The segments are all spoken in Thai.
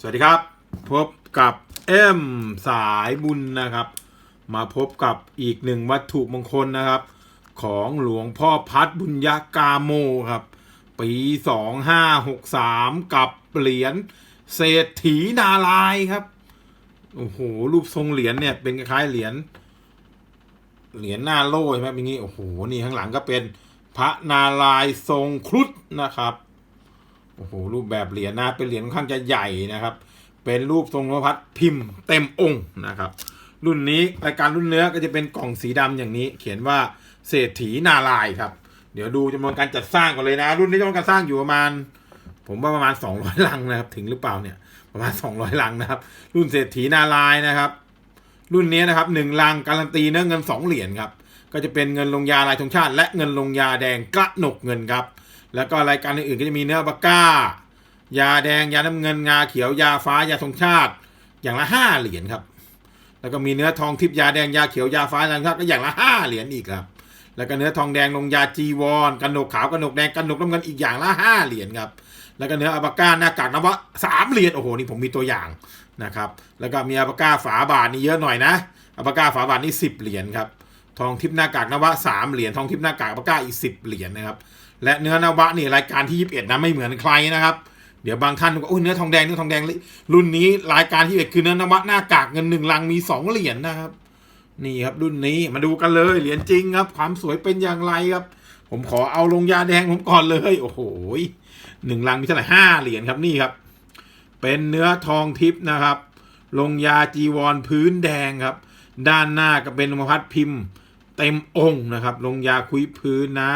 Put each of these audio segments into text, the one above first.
สวัสดีครับ พบกับเอ็มสายบุญนะครับ มาพบกับอีกหนึ่งวัตถุมงคลนะครับ ของหลวงพ่อพัดบุญญากาโมครับ ปี 2563 กับเหรียญเศรษฐีนารายครับ โอ้โห รูปทรงเหรียญเนี่ยเป็นคล้ายเหรียญเหรียญหน้าโล่ใช่ไหมเป็นงี้โอ้โหนี่ข้างหลังก็เป็นพระนารายทรงครุฑนะครับ โอ้โหรูปแบบเหรียญนะเป็นเหรียญค่อนข้างจะใหญ่นะครับ เป็นรูปทรงนพพัฒน์พิมพ์เต็มองค์นะครับ รุ่นนี้รายการรุ่นเนื้อก็จะเป็นกล่องสีดำอย่างนี้ เขียนว่าเศรษฐีนารายครับ เดี๋ยวดูจำนวนการจัดสร้างก่อนเลยนะ รุ่นนี้จำนวนการสร้างอยู่ประมาณ ผมว่าประมาณ 200 ลังนะครับ ถึงหรือเปล่าเนี่ยประมาณ 200 ลังนะครับ รุ่นเศรษฐีนารายนะครับ รุ่นนี้นะครับหนึ่งลังการันตีเนื้อเงินสองเหรียญครับ ก็จะเป็นเงินลงยาลายธงชาติ และเงินลงยาแดงกระหนกเงินครับ แล้วก็รายการอื่นๆก็จะมีเนื้อบักก้า ยาแดงยาน้ำเงินงาเขียวยาฟ้ายาธงชาติ อย่างละห้าเหรียญครับ แล้วก็มีเนื้อทองทิพย์ยาแดงยาเขียวยาฟ้ายาธงชาติก็อย่างละห้าเหรียญอีกครับ แล้วก็เนื้อทองแดงลงยาจีวรกระหนกขาวกระหนกแดงกระหนกน้ำเงินอีกอย่างละห้าเหรียญครับแล้วก็เนื้ออัลปาก้าหน้ากากนวะสามเหรียญโอ้โหนี่ผมมีตัวอย่างนะครับ แล้วก็มีอัลปาก้าฝาบาทนี่เยอะหน่อยนะอัลปาก้าฝาบาทนี่สิบเหรียญครับ ทองทิพย์หน้ากากนวะสามเหรียญทองทิพย์หน้ากากปาก้าอีกสิบเหรียญนะครับ และเนื้อนวะนี่รายการที่ยี่สิบเอ็ดนะไม่เหมือนใครนะครับ เดี๋ยวบางท่านบอกโอ้ยเนื้อทองแดงเนื้อทองแดงรุ่นนี้รายการที่เอ็ดคือเนื้อนวะหน้ากากเงินหนึ่งลังมีสองเหรียญนะครับ นี่ครับรุ่นนี้มาดูกันเลยเหรียญจริงครับ ความสวยเป็นอย่างไรครับ ผมขอเอาลงยาแดงผมก่อนเลย โอ้โหหนึ่งลังมีเท่าไหร่ห้าเหรียญครับนี่ครับ เป็นเนื้อทองทิพย์นะครับ ลงยาจีวรพื้นแดงครับ ด้านหน้าก็เป็นนพพัฒน์พิมพ์ เต็มองค์นะครับ ลงยาคุยพื้นนะ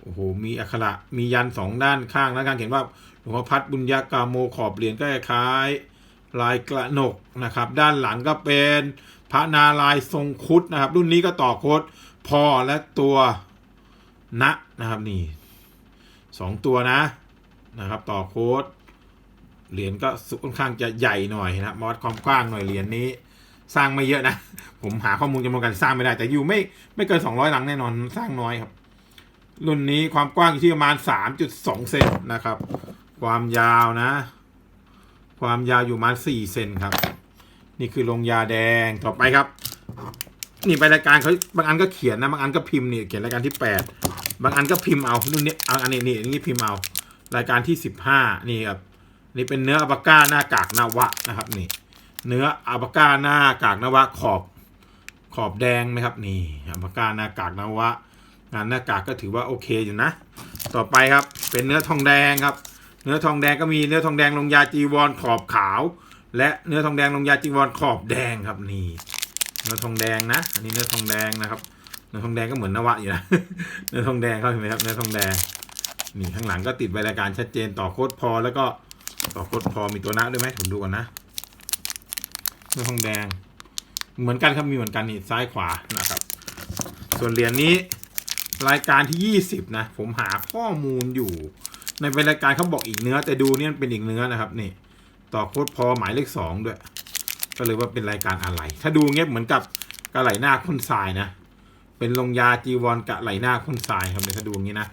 โอ้โหมีอักขระมียันสองด้านข้างนะการเขียนว่าหลวงพ่อพัดบุญญากาโมขอบเหรียญก็คล้ายลายกระหนกนะครับ ด้านหลังก็เป็นพระนารายทรงคุดนะครับ รุ่นนี้ก็ต่อโคดพอและตัวนะนะครับนี่สองตัวนะนะครับ ต่อโคดเหรียญก็ค่อนข้างจะใหญ่หน่อยนะครับวัดความกว้างหน่อยเหรียญนี้ สร้างไม่เยอะนะ ผมหาข้อมูลจำนวนการสร้างไม่ได้ แต่อยู่ไม่ไม่เกิน 200 หลังแน่นอนสร้างน้อยครับ รุ่นนี้ความกว้างอยู่ที่ประมาณ 3.2 เซนนะครับ ความยาวนะ ความยาวอยู่ประมาณ 4 เซนครับ นี่คือลงยาแดงต่อไปครับ นี่ไปรายการเขาบางอันก็เขียนนะบางอันก็พิมพ์นี่เขียนรายการที่ 8 บางอันก็พิมพ์เอารุ่นนี้เอาอันนี้นี่นี่พิมพ์เอารายการที่ 15 นี่ครับนี่เป็นเนื้ออัลปาก้าหน้ากากนาวะนะครับนี่ เนื้ออัลปาก้าหน้ากากนวะขอบขอบแดงไหมครับนี่อัลปาก้าหน้ากากนวะ งานหน้ากากก็ถือว่าโอเคอยู่นะ ต่อไปครับเป็นเนื้อทองแดงครับ เนื้อทองแดงก็มีเนื้อทองแดงลงยาจีวรขอบขาว และเนื้อทองแดงลงยาจีวรขอบแดงครับนี่เนื้อทองแดงนะ อันนี้เนื้อทองแดงนะครับ เนื้อทองแดงก็เหมือนนวะอยู่นะเนื้อทองแดงเขาเห็นไหมครับเนื้อทองแดงนี่ข้างหลังก็ติดใบรายการชัดเจนต่อโค้ดพอแล้วก็ต่อโค้ดพอมีตัวนะด้วยไหมผมดูก่อนนะ นทองแดง เหมือนกันครับมีเหมือนกันนี่ซ้ายขวานะครับ ส่วนเหรียญนี้รายการที่ 20 นะ ผมหาข้อมูลอยู่ ในเป็นรายการเขาบอกอีกเนื้อ แต่ดูเนี่ยเป็นอีกเนื้อนะครับนี่ต่อโค้ดพอหมายเลขสองด้วย ก็เลยว่าเป็นรายการอะไร ถ้าดูเงี้ยเหมือนกับกระไหลหน้าคนทรายนะ เป็นลงยาจีวรกระไหลหน้าคนทรายครับเนี่ยถ้าดูอย่างนี้นะ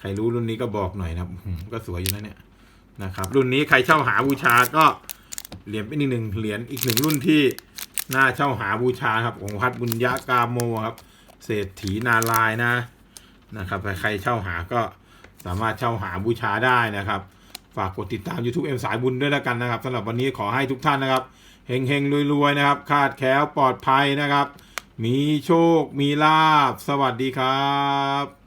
ใครรู้รุ่นนี้ก็บอกหน่อยนะครับอืมก็สวยอยู่นะเนี่ยนะครับ รุ่นนี้ใครเช่าหาบูชาก็ เหรียญเป็นอีกหนึ่งเหรียญอีกหนึ่งรุ่นที่น่าเช่าหาบูชาครับของพัดบุญญากาโมครับ เศรษฐีนารายนะนะครับใครเช่าหาก็สามารถเช่าหาบูชาได้นะครับ ฝากกดติดตาม YouTube เอ็มสายบุญด้วยแล้วกันนะครับสำหรับวันนี้ขอให้ทุกท่านนะครับเฮงเฮงรวยๆนะครับ คาดแคล้วปลอดภัยนะครับ มีโชคมีลาบ สวัสดีครับ